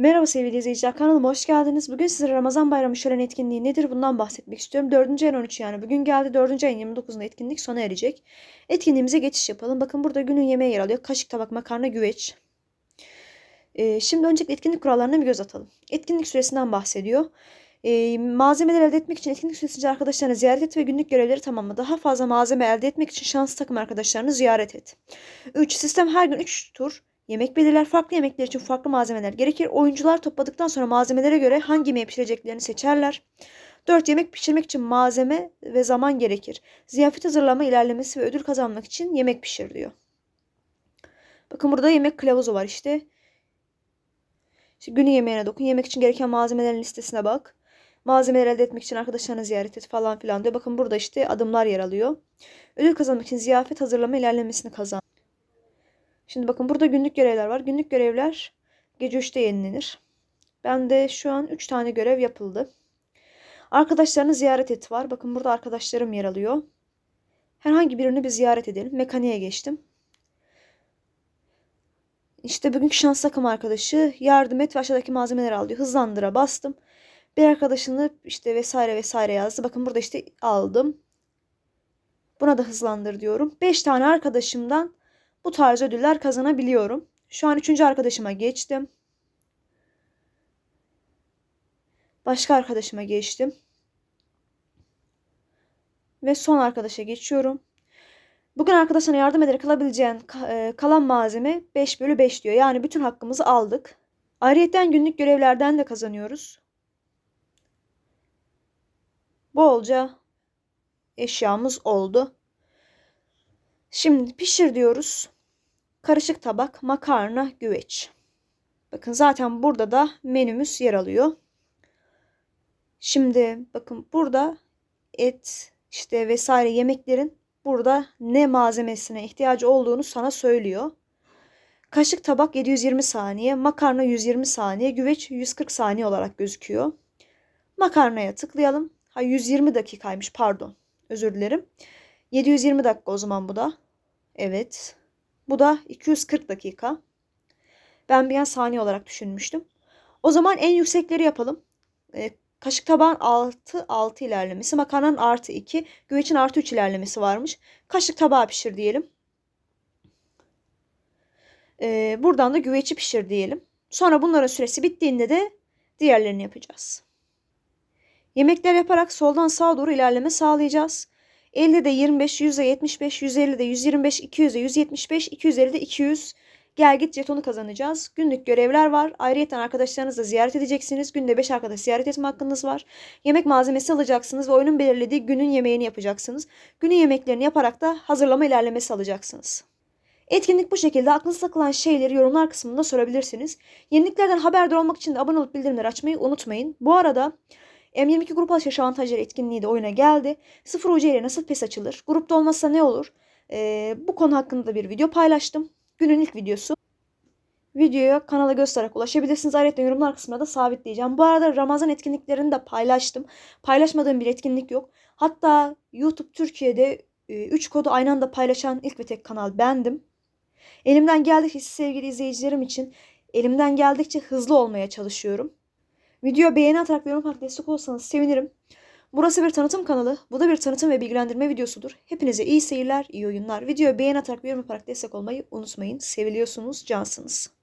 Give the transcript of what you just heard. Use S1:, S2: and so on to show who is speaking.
S1: Merhaba sevgili izleyiciler kanalıma hoş geldiniz. Bugün size Ramazan bayramı şölen etkinliği nedir bundan bahsetmek istiyorum. 4. ayın 13 yani bugün geldi 4. ayın 29'unda etkinlik sona erecek. Etkinliğimize geçiş yapalım. Bakın burada günün yemeği yer alıyor. Kaşık, tabak, makarna, güveç. Ee, şimdi öncelikle etkinlik kurallarına bir göz atalım. Etkinlik süresinden bahsediyor. Ee, malzemeler elde etmek için etkinlik süresince arkadaşlarını ziyaret et ve günlük görevleri tamamla. Daha fazla malzeme elde etmek için şanslı takım arkadaşlarını ziyaret et. 3. Sistem her gün 3 tur Yemek belirler. Farklı yemekler için farklı malzemeler gerekir. Oyuncular topladıktan sonra malzemelere göre hangi yemeği pişireceklerini seçerler. 4. Yemek pişirmek için malzeme ve zaman gerekir. Ziyafet hazırlama ilerlemesi ve ödül kazanmak için yemek pişir diyor. Bakın burada yemek kılavuzu var işte. İşte günü yemeğine dokun. Yemek için gereken malzemelerin listesine bak. Malzemeleri elde etmek için arkadaşlarını ziyaret et falan filan diyor. Bakın burada işte adımlar yer alıyor. Ödül kazanmak için ziyafet hazırlama ilerlemesini kazan. Şimdi bakın burada günlük görevler var. Günlük görevler gece 3'te yenilenir. Ben de şu an 3 tane görev yapıldı. Arkadaşlarını ziyaret et var. Bakın burada arkadaşlarım yer alıyor. Herhangi birini bir ziyaret edelim. Mekaniğe geçtim. İşte bugünkü şans takım arkadaşı yardım et ve aşağıdaki malzemeleri al diyor. Hızlandıra bastım. Bir arkadaşını işte vesaire vesaire yazdı. Bakın burada işte aldım. Buna da hızlandır diyorum. 5 tane arkadaşımdan bu tarz ödüller kazanabiliyorum. Şu an üçüncü arkadaşıma geçtim. Başka arkadaşıma geçtim. Ve son arkadaşa geçiyorum. Bugün arkadaşına yardım ederek alabileceğin e, kalan malzeme 5 bölü 5 diyor. Yani bütün hakkımızı aldık. Ayrıyeten günlük görevlerden de kazanıyoruz. Bolca eşyamız oldu. Şimdi pişir diyoruz. Karışık tabak, makarna, güveç. Bakın zaten burada da menümüz yer alıyor. Şimdi bakın burada et işte vesaire yemeklerin burada ne malzemesine ihtiyacı olduğunu sana söylüyor. Kaşık tabak 720 saniye, makarna 120 saniye, güveç 140 saniye olarak gözüküyor. Makarnaya tıklayalım. Ha 120 dakikaymış pardon. Özür dilerim. 720 dakika o zaman bu da. Evet. Bu da 240 dakika. Ben bir an saniye olarak düşünmüştüm. O zaman en yüksekleri yapalım. E, kaşık tabağın 6, 6 ilerlemesi. Makarnanın artı 2. Güveçin artı 3 ilerlemesi varmış. Kaşık tabağı pişir diyelim. E, buradan da güveci pişir diyelim. Sonra bunların süresi bittiğinde de diğerlerini yapacağız. Yemekler yaparak soldan sağa doğru ilerleme sağlayacağız. 50 de 25, 100'e 75, 150 de 125, 200'e 175, 250 de 200 gel git jetonu kazanacağız. Günlük görevler var. Ayrıca arkadaşlarınızla ziyaret edeceksiniz. Günde 5 arkadaş ziyaret etme hakkınız var. Yemek malzemesi alacaksınız ve oyunun belirlediği günün yemeğini yapacaksınız. Günün yemeklerini yaparak da hazırlama ilerlemesi alacaksınız. Etkinlik bu şekilde aklınıza takılan şeyleri yorumlar kısmında sorabilirsiniz. Yeniliklerden haberdar olmak için de abone olup bildirimleri açmayı unutmayın. Bu arada M22 grup alışveriş avantajları etkinliği de oyuna geldi. Sıfır UC ile nasıl pes açılır? Grupta olmazsa ne olur? Ee, bu konu hakkında da bir video paylaştım. Günün ilk videosu. Videoya kanala göstererek ulaşabilirsiniz. Ayrıca yorumlar kısmına da sabitleyeceğim. Bu arada Ramazan etkinliklerini de paylaştım. Paylaşmadığım bir etkinlik yok. Hatta YouTube Türkiye'de 3 e, kodu aynı anda paylaşan ilk ve tek kanal bendim. Elimden geldikçe sevgili izleyicilerim için elimden geldikçe hızlı olmaya çalışıyorum. Video beğeni atarak yorum atarak destek olsanız sevinirim. Burası bir tanıtım kanalı. Bu da bir tanıtım ve bilgilendirme videosudur. Hepinize iyi seyirler, iyi oyunlar. Videoya beğeni atarak yorum yaparak destek olmayı unutmayın. Seviliyorsunuz, cansınız.